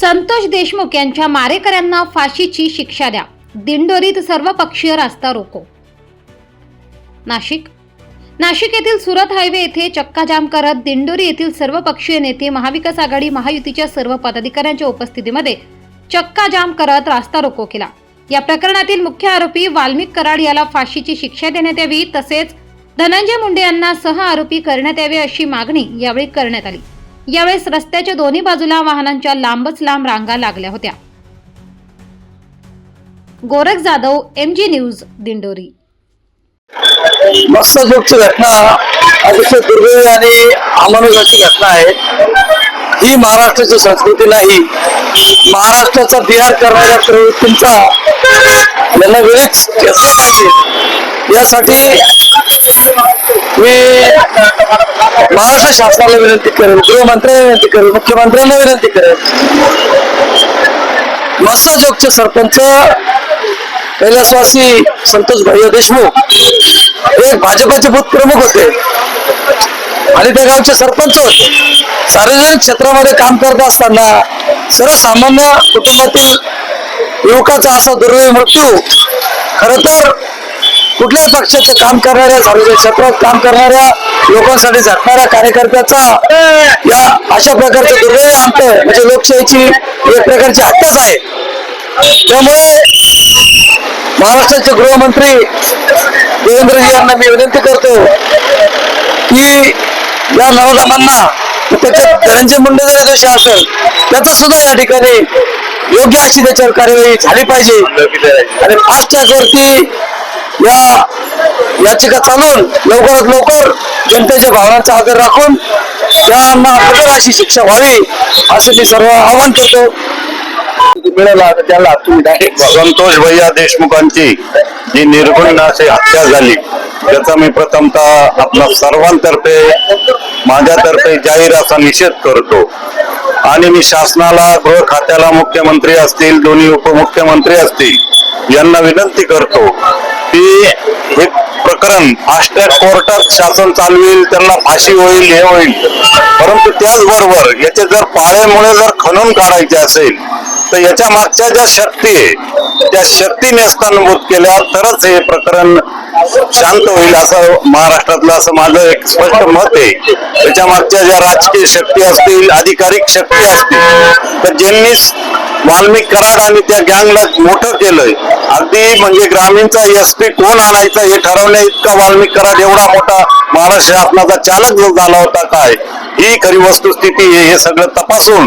संतोष देशमुख यांच्या मारेकऱ्यांना फाशीची शिक्षा द्या. दिंडोरीत सर्वपक्षीय रास्ता रोको. नाशिक. नाशिक येथील सुरत हायवे येथे चक्काजाम करत दिंडोरी येथील सर्वपक्षीय नेते महाविकास आघाडी महायुतीच्या सर्व पदाधिकाऱ्यांच्या उपस्थितीमध्ये चक्काजाम करत रास्ता रोको केला. या प्रकरणातील मुख्य आरोपी वाल्मिक कराड याला फाशीची शिक्षा देण्यात यावी तसेच धनंजय मुंडे यांना सह आरोपी करण्यात यावे अशी मागणी यावेळी करण्यात आली. यावेळेस रस्त्याच्या दोन्ही बाजूला वाहनांच्या लांबच लांब रांगा लागल्या होत्या. Gorakh Jadhav M G news Dindori. मत्स्यजोगची घटना अतिशय दुर्दैवी आणि अमानुषाची घटना आहे. ही महाराष्ट्राची संस्कृती नाही. महाराष्ट्राचा बिहार करणाऱ्या प्रवृत्तींचा यांना वेळीच घेतला पाहिजे. यासाठी मी महाराष्ट्र शासनाला विनंती करेल गृहमंत्र्यांना विनंती करेल मुख्यमंत्र्यांना विनंती करेन मत्स्यजोगचे सरपंच कैलासवासी संतोष भैया देशमुख हे एक भाजपाचे भूत प्रमुख होते. आणि त्या गावचे सरपंच होते. सार्वजनिक क्षेत्रामध्ये काम करत असताना सर्वसामान्य कुटुंबातील युवकाचा असा दुर्दैवी मृत्यू खर तर कुठल्याही पक्षाचे काम करणाऱ्या सार्वजनिक क्षेत्रात काम करणाऱ्या लोकांसाठी झटणाऱ्या कार्यकर्त्याचा या अशा प्रकारचे दुर्दैवी अंत म्हणजे लोकशाहीची एक प्रकारची हत्याच आहे. त्यामुळे महाराष्ट्राचे गृहमंत्री देवेंद्रजी यांना मी विनंती करतो की या नवजामांना त्याच्यात धनंजय मुंडे जरी दोषी असेल त्याचा सुद्धा या ठिकाणी योग्य अशी त्याच्यावर कार्यवाही झाली पाहिजे. आणि फास्ट ट्रॅक वरती या याचिका चालून लवकरात लवकर जनतेच्या भावनांचा आदर राखून यांना कठोर अशी शिक्षा व्हावी असं मी सर्व आवाहन करतो. मिळाला त्याला तुम्ही डायरेक्ट संतोष भैया देशमुखांची जी निर्गुण अशी हत्या झाली त्याचा मी प्रथमतः आपल्या सर्वांतर्फे माझ्यातर्फे जाहीर असा निषेध करतो. आणि मी शासनाला गृह खात्याला मुख्यमंत्री असतील दोन्ही उपमुख्यमंत्री असतील यांना विनंती करतो की हे प्रकरण फास्ट ट्रॅक कोर्टात शासन चालवेल त्यांना फाशी होईल हे होईल. परंतु त्याचबरोबर याचे जर पाळेमुळे जर खणून काढायचे असेल तर याच्या मागच्या ज्या शक्ती आहे त्या शक्तीने स्थानभूत केल्या तरच हे प्रकरण शांत होईल असं महाराष्ट्रातलं असं माझं एक स्पष्ट मत आहे. त्याच्या मागच्या ज्या राजकीय शक्ती असतील अधिकारिक शक्ती असतील तर ज्यांनी वाल्मिक कराड आणि त्या गँगला मोठं केलंय. अगदी म्हणजे ग्रामीणचा एस पी कोण आणायचा हे ठरवण्या इतका वाल्मिक कराड एवढा मोठा महाराष्ट्र शासनाचा चालक जो झाला होता काय? ही खरी वस्तुस्थिती आहे हे सगळं तपासून.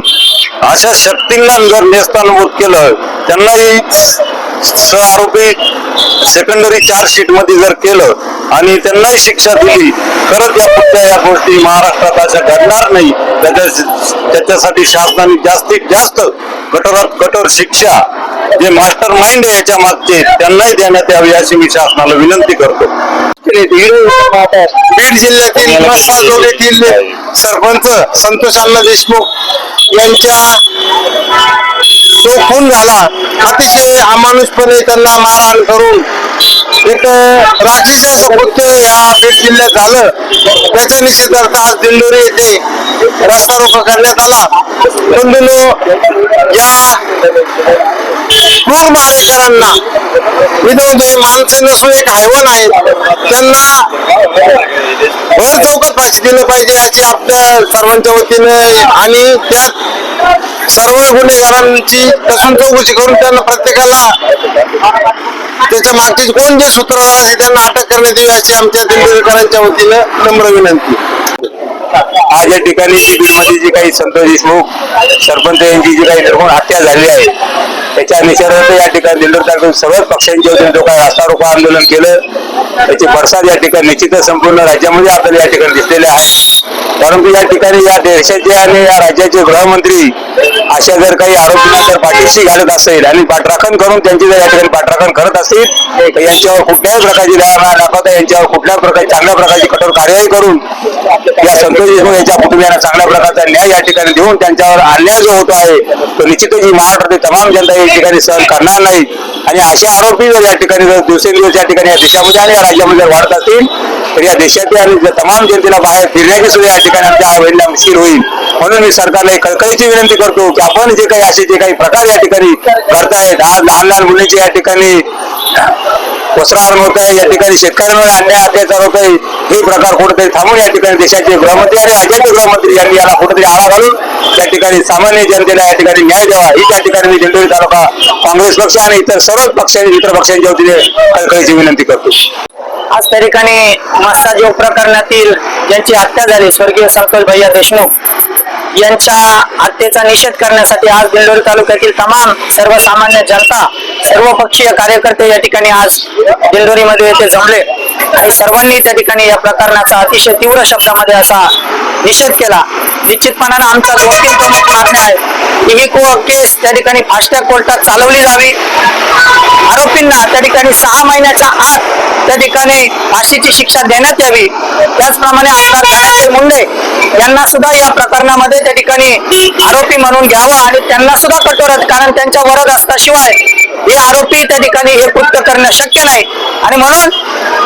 अशा शक्तींना जर नेस्तानुभूत केलं त्यांनाही सह आरोपी सेकंडरी चार्जशीटमध्ये जर केलं आणि त्यांनाही शिक्षा दिली खरंच या पुढच्या या गोष्टी महाराष्ट्रात अशा घडणार नाही. त्याच्या त्याच्यासाठी शासनाने जास्तीत जास्त कठोरात कठोर शिक्षा जे मास्टर माइंड आहे याच्या मागचे त्यांनाही देण्यात यावी अशी मी शासनाला विनंती करतो. बीड जिल्ह्यातील मसाजोग येथील सरपंच संतोष अण्णा देशमुख यांच्या जो खून झाला अतिशय अमानुषपणे त्यांना मारहाण करून एक रात्रीचं असं कृत्य या बीड जिल्ह्यात झालं. त्याच्या निषेधार्थ आज दिंडोरी येथे रस्ता रोखा करण्यात आला. बंधूनो या क्रूर मारेकरांना विनोद हे माणसे नसून एक हैवान आहेत त्यांना भर चौकात फाशी दिलं पाहिजे अशी आपल्या सर्वांच्या वतीनं आणि त्यात सर्व गुन्हेगारांची कसून चौकशी करून त्यांना प्रत्येकाला त्याच्या मागचे कोण जे सूत्रधार आहे त्यांना अटक करण्यात यावी अशी आमच्या दिल्लीकरांच्या वतीनं नम्र विनंती. आज या ठिकाणी बीडमध्ये जी काही संतोष देशमुख सरपंच यांची जी काही निर्गुण हत्या झाली आहे त्याच्या निषेधार्थ या ठिकाणी दिंडोर तालुक्यात सर्वच पक्षांच्या वतीने जो काही रास्ता रोको आंदोलन केलं त्याचे पडसाद या ठिकाणी निश्चितच संपूर्ण राज्यामध्ये आपल्याला या ठिकाणी दिसलेले आहे. परंतु या ठिकाणी या देशाचे आणि या राज्याचे गृहमंत्री अशा जर काही आरोपींना जर पाठीशी घालत असेल आणि पाठराखण करून त्यांची जर या ठिकाणी पाठराखण करत असतील तर यांच्यावर कुठल्याही प्रकारची दया दाखवता यांच्यावर कुठल्याही प्रकारची चांगल्या प्रकारची कठोर कार्यवाही करून या संतोष देशमुख यांच्या कुटुंबियांना चांगल्या प्रकारचा न्याय या ठिकाणी देऊन त्यांच्यावर अन्याय जो होतो आहे तो निश्चितच ही महाराष्ट्रातील तमाम जनता या ठिकाणी सहन करणार नाही. आणि असे आरोपी जर या ठिकाणी जर दिवसेंदिवस या ठिकाणी या देशामध्ये आणि या राज्यामध्ये जर वाढत असतील तर या देशातील आणि तमाम जनतेला बाहेर फिरण्याची सुद्धा या ठिकाणी आमच्या आवडीला मुश्किल होईल. म्हणून मी सरकारला एक कळकळीची विनंती करतो की आपण जे काही असे जे काही प्रकार या ठिकाणी करतायत आज लहान लहान मुलींचे या ठिकाणी वस्त्रहरण होत आहे या ठिकाणी शेतकऱ्यांवर अन्याय अत्याचार होत आहे हे प्रकार कुठेतरी थांबून या ठिकाणी देशाचे गृहमंत्री आणि राज्याचे गृहमंत्री यांनी याला कुठेतरी आळा घालून त्या ठिकाणी सामान्य जनतेला या ठिकाणी न्याय द्यावा. ही त्या ठिकाणी मी दिंडोरी तालुका काँग्रेस पक्ष आणि इतर सर्वच पक्षांनी इतर पक्षांच्या वतीने कळकळीची विनंती करतो. आज त्या ठिकाणी मस्साजोग प्रकरणातील ज्यांची हत्या झाली स्वर्गीय संतोष भैया देशमुख यांच्या हत्येचा निषेध करण्यासाठी आज दिंडोरी तालुक्यातील तमाम सर्वसामान्य जनता सर्वपक्षीय कार्यकर्ते या ठिकाणी आज दिंडोरीमध्ये येथे जमले आणि सर्वांनी त्या ठिकाणी या प्रकरणाचा अतिशय तीव्र शब्दामध्ये असा निषेध केला. निश्चितपणानं आमच्या दोन तीन प्रमुख मागण्या आहेत की ही केस त्या ठिकाणी फास्टॅग कोर्टात चालवली जावी. आरोपींना त्या ठिकाणी सहा महिन्याच्या आत त्या ठिकाणी फाशीची शिक्षा देण्यात यावी. त्याचप्रमाणे आमदार धनंजय मुंडे यांना सुद्धा या प्रकरणामध्ये त्या ठिकाणी आरोपी म्हणून घ्यावं आणि त्यांना सुद्धा कठोर कारण त्यांच्या वरद असल्याशिवाय हे आरोपी त्या ठिकाणी हे कृत्य करणं शक्य नाही. आणि म्हणून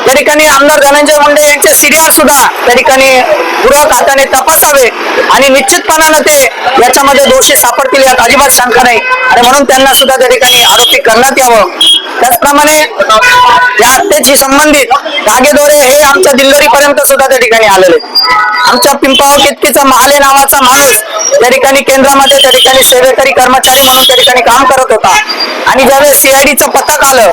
त्या ठिकाणी आमदार धनंजय मुंडे यांचे सिरियर सुद्धा त्या ठिकाणी गृह खात्याने तपासावे आणि निश्चितपणानं ते याच्यामध्ये दोषी सापडतील यात अजिबात शंका नाही. आणि म्हणून त्यांना सुद्धा त्या ठिकाणी आरोपी करण्यात यावं. त्याचप्रमाणे या हत्येशी संबंधित धागेदोरे हे आमच्या दिल्लोरी पर्यंत सुद्धा त्या ठिकाणी आलेले आमच्या पिंपळाव कितकीचा महाले नावाचा माणूस त्या ठिकाणी केंद्रामध्ये त्या ठिकाणी सेवेकरी कर्मचारी म्हणून त्या ठिकाणी काम करत होता. आणि ज्यावेळेस सीआयडीचं पथक आलं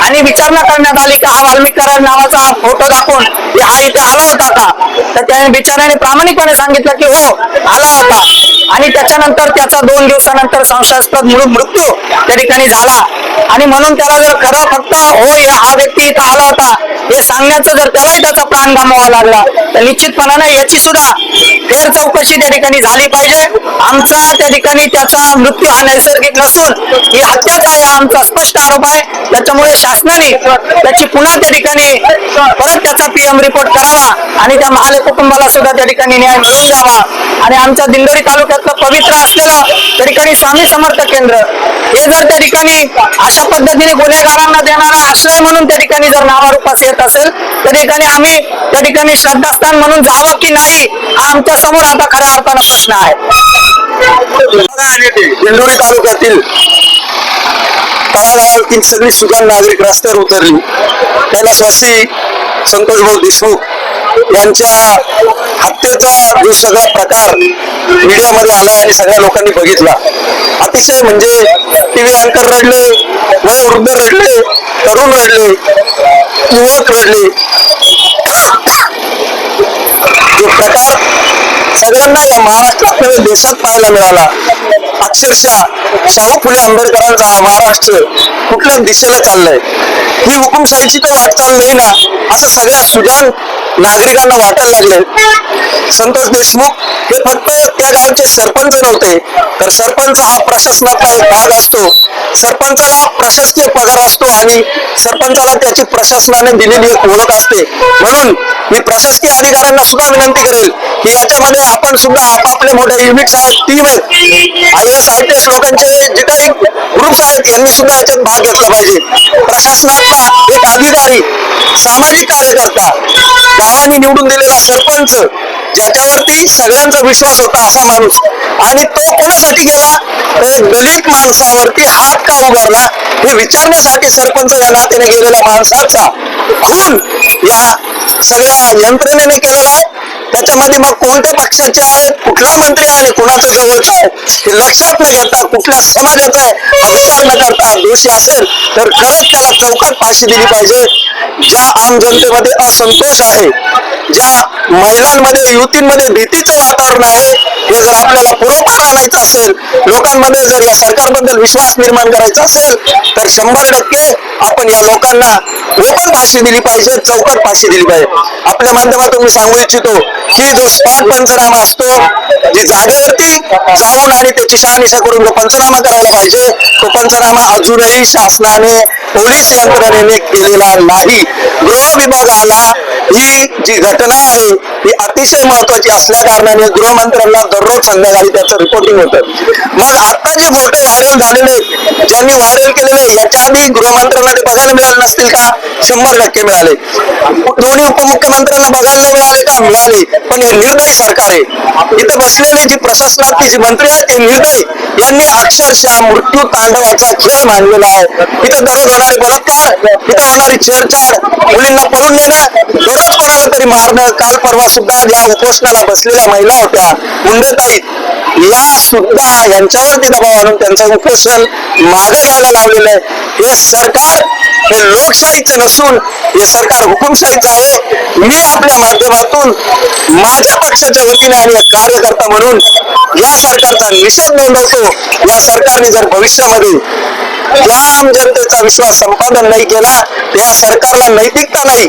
आणि विचारणा करण्यात आली की हा वाल्मिक नावाचा फोटो दाखवून हा इथे आला होता का? तर त्याने बिचाऱ्याने प्रामाणिकपणे सांगितलं की हो आला होता. आणि त्याच्यानंतर त्याचा दोन दिवसानंतर संशयास्पद मृत्यू त्या ठिकाणी झाला. आणि आणि म्हणून त्याला जर खरं फक्त हो हे हा व्यक्ती इथं आला होता हे सांगण्याचं जर त्यालाही त्याचा प्राण गमावा लागला तर निश्चितपणानं याची सुद्धा फेर चौकशी त्या ठिकाणी झाली पाहिजे. आमचा त्या ठिकाणी त्याचा मृत्यू हा नैसर्गिक नसून ही हत्याच आहे आमचा स्पष्ट आरोप आहे. त्याच्यामुळे शासनाने त्याची पुन्हा त्या ठिकाणी परत त्याचा पीएम रिपोर्ट करावा आणि त्या महाले कुटुंबाला सुद्धा त्या ठिकाणी न्याय मिळवून द्यावा. आणि आमच्या दिंडोरी तालुक्यातलं पवित्र असलेलं त्या ठिकाणी स्वामी समर्थ केंद्र हे जर त्या ठिकाणी अशा पद्धतीने गुन्हेगारांना देणारा आश्रय म्हणून त्या ठिकाणी जर नावारूपास येत असेल त्या ठिकाणी आम्ही त्या ठिकाणी श्रद्धास्थान म्हणून जावं की नाही हा आमच्यासमोर आता खऱ्या अर्थानं प्रश्न आहे. दिंडोरी तालुक्यातील तळागाळातील सगळी सुजाण नागरिक रस्त्यावर उतरली. कैलासवासी संतोष भाऊ देशमुख यांच्या हत्येचा जो सगळा प्रकार मीडियामध्ये आला आणि सगळ्या लोकांनी बघितला. अतिशय म्हणजे टीव्ही अँकर रडले वयोवृद्ध रडले तरुण रडले युवक रडले. जो प्रकार सगळ्यांना या महाराष्ट्रात नव्हे देशात पाहायला मिळाला. अक्षरशः शाहू फुले आंबेडकरांचा हा महाराष्ट्र कुठल्या दिशेला चाललाय. ही हुकुमशाहीची तर वाटचाल नाही ना असं सगळ्या सुजान नागरिकांना वाटायला लागले. संतोष देशमुख हे फक्त त्या गावचे सरपंच नव्हते. तर सरपंच हा प्रशासनाचा एक भाग असतो. सरपंचाला प्रशासकीय पगार असतो आणि सरपंचाला त्याची प्रशासनाने दिलेली एक ओळख असते. म्हणून मी प्रशासकीय अधिकाऱ्यांना सुद्धा विनंती करेल की याच्यामध्ये आपण सुद्धा आपापले मोठे युनिट्स आहेत टीम आहेत. I S I T S लोकांचे जे काही ग्रुप्स आहेत यांनी सुद्धा याच्यात भाग घेतला पाहिजे. प्रशासनातला एक अधिकारी सामाजिक कार्यकर्ता गावाने निवडून दिलेला सरपंच ज्याच्यावरती सगळ्यांचा विश्वास होता असा माणूस. आणि तो कोणासाठी गेला? तर एक दलित माणसावरती हात का उभारला? हे विचारण्यासाठी सरपंच या नात्याने गेलेल्या माणसाचा खून या सगळ्या यंत्रणेने केलेला आहे. त्याच्यामध्ये मग कोणत्या पक्षाचे आहेत? कुठला मंत्री आहे? आणि कुणाचं जवळचं आहे हे लक्षात न घेता कुठल्या समाजाचा आहे? हा विचार न करता दोषी असेल तर खरंच त्याला चौकात फाशी दिली पाहिजे. ज्या आम जनतेमध्ये असंतोष आहे ज्या महिलांमध्ये युतींमध्ये भीतीचं वातावरण आहे हे जर आपल्याला पुरोपार आणायचं असेल लोकांमध्ये जर या सरकारबद्दल विश्वास निर्माण करायचा असेल तर शंभर टक्के आपण या लोकांना ओपन फाशी दिली पाहिजे चौकट फाशी दिली पाहिजे. आपल्या माध्यमातून मी सांगू इच्छितो की जो स्पॉट पंचनामा असतो जी जागेवरती जाऊन आणि त्याची शहानिशा करून जो पंचनामा करायला पाहिजे तो पंचनामा अजूनही शासनाने पोलीस यंत्रणेने केलेला नाही. गृह विभागाला ही जी घटना आहे ही अतिशय महत्वाची असल्या कारणाने गृहमंत्र्यांना दररोज संध्याकाळी त्याचं रिपोर्टिंग होतं. मग आता जे फोटो व्हायरल झालेले ज्यांनी व्हायरल केलेले याच्या आधी गृहमंत्र्यांना ते बघायला मिळाले नसतील का? शंभर टक्के मिळाले. दोन्ही उपमुख्यमंत्र्यांना बघायला मिळाले का? मिळाले. पण हे निर्दयी सरकार आहे. इथं बसलेले जी प्रशासनातली जी मंत्री आहेत ते निर्दयी. यांनी अक्षरशः मृत्यू तांडवाचा खेळ मांडलेला आहे. इथं दररोज होणारे बलात्कार इथं होणारी छेडछाड मुलींना पळून नेणं दररोज कोणाला तरी मारणं काल परवा सुद्धा या उपोषणाला बसलेल्या महिला होत्या मुंडताई या सुद्धा यांच्यावरती दबाव आणून त्यांचं उपोषण मागे घ्यायला लावलेलं आहे. हे सरकार हे लोकशाहीचं नसून हे सरकार हुकुमशाहीचं आहे. मी आपल्या माध्यमातून माझ्या पक्षाच्या वतीने आणि एक कार्यकर्ता म्हणून या सरकारचा निषेध नोंदवतो. या सरकारने जर भविष्यामध्ये या आम जनतेचा विश्वास संपादन नाही केला या सरकारला नैतिकता नाही.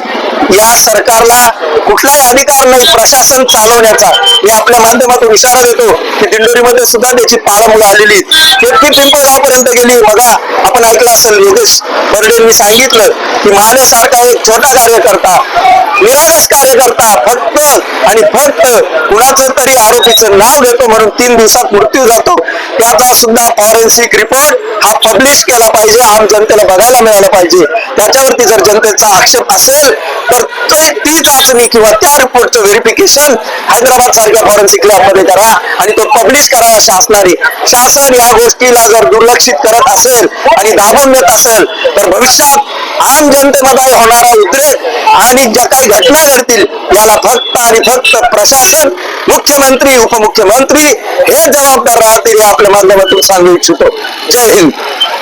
या सरकारला कुठलाही अधिकार नाही प्रशासन चालवण्याचा. मी आपल्या माध्यमातून इशारा देतो की दिंडोरीमध्ये सुद्धा त्याची पाळमुलं आलेली. इतकी पिंपळगावपर्यंत गेली बघा आपण ऐकलं असेल योगेश बर्डेंनी सांगितलं की मानेसारखा एक छोटा कार्यकर्ता निरागस कार्यकर्ता फक्त आणि फक्त कुणाचं तरी आरोपीचं नाव घेतो म्हणून तीन दिवसात मृत्यू जातो. त्याचा सुद्धा फॉरेन्सिक रिपोर्ट हा पब्लिश केला पाहिजे आम जनतेला बघायला मिळालं पाहिजे. त्याच्यावरती जर जनतेचा आक्षेप असेल तर ते ती चाचणी किंवा त्या रिपोर्टचं व्हेरिफिकेशन हैदराबाद सारख्या फॉरेन्सिक लॅबमध्ये करा आणि तो पब्लिश करावा शासनाने. शासन या गोष्टीला जर दुर्लक्षित करत असेल आणि दाबून देत असेल तर भविष्यात आम जनतेमध्ये होणारा उद्रेक आणि ज्या काही घटना घडतील याला फक्त आणि फक्त प्रशासन मुख्यमंत्री उपमुख्यमंत्री हे जबाबदार राहतील हे आपल्या माध्यमातून सांगू इच्छितो. जय हिंद.